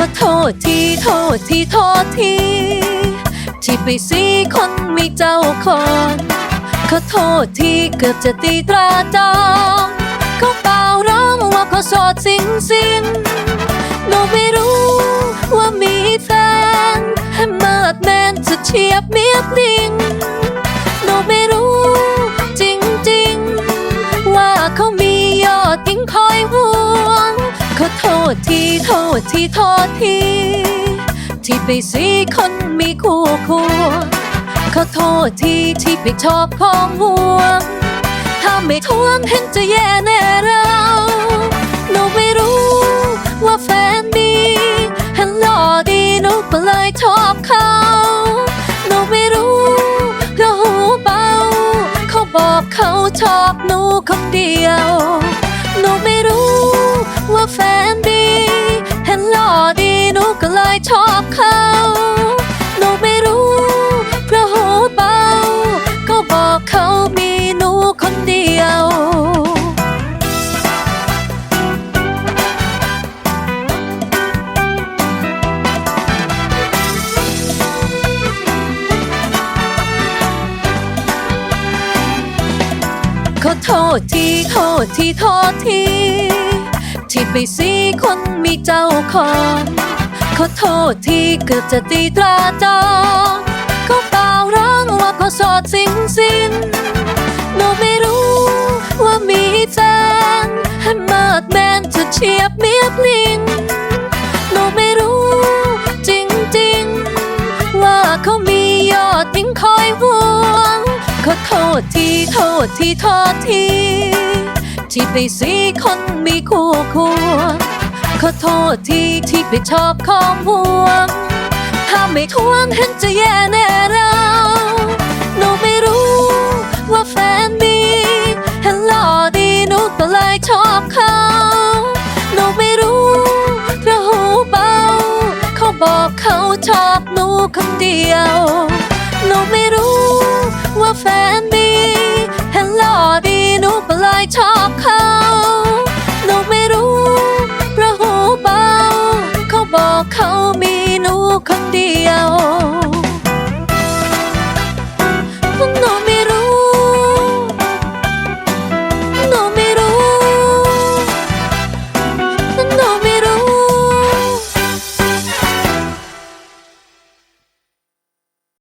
ขอโทษทีโทษทีโทษทีที่ไปสีคนมีเจ้าคนขอโทษทีเกือบจะตีตราจองเขาเปล่าร้องว่าเขาโสดสิงสิงหนูไม่รู้ว่ามีแฟนให้เมิดแมนจะเฉียบเมียบลิง ษทีโทษทีโทษที ที่ไปสีคนมีคู่ควงขอโทษทีที่ไปชอบของห่วง ถ้าไม่ทวงเห็นจะแย่แน่เราหนูไม่รู้ว่าแฟนดีเห็นหล่อดีหนูก็เลยชอบเขาหนูไม่รู้เพราะหูเบา เขาบอกเขาชอบหนูคนเดียว ยชอบเขาหนูไม่รู้เพราะหูเบา ก็บอกเขามีหนูคนเดียว ขอโทษทีโทษทีโทษที ที่ไปสีคนมีเจ้าของ ขอโทษที่เกือบจะตีตราจองเขาเปล่าร้องว่าขาโสดสิงสินหนูไม่รู้ว่ามีแฟนให้เมิดแมนจะเฉียบเมียบลิงหนูไม่รู้จริงๆ ว่าเขามียอดยิ่งคอยห่วงขอโทษทีโทษทีโทษทีที่ไปสีคนมีคู่ควง ขอโทษทีที่ไปชอบของห่วง ถ้าไม่ทวงเห็นจะแย่แน่เราหนูไม่รู้ว่าแฟนดีเห็นหล่อดีหนูก็เลยชอบเขาหนูไม่รู้เพระหูเบา เขาบอกเขาชอบหนูคนเดียวหนูไม่รู้ว่าแฟนดีเห็นหล่อดีหนูก็เลยชอบเขา 你要。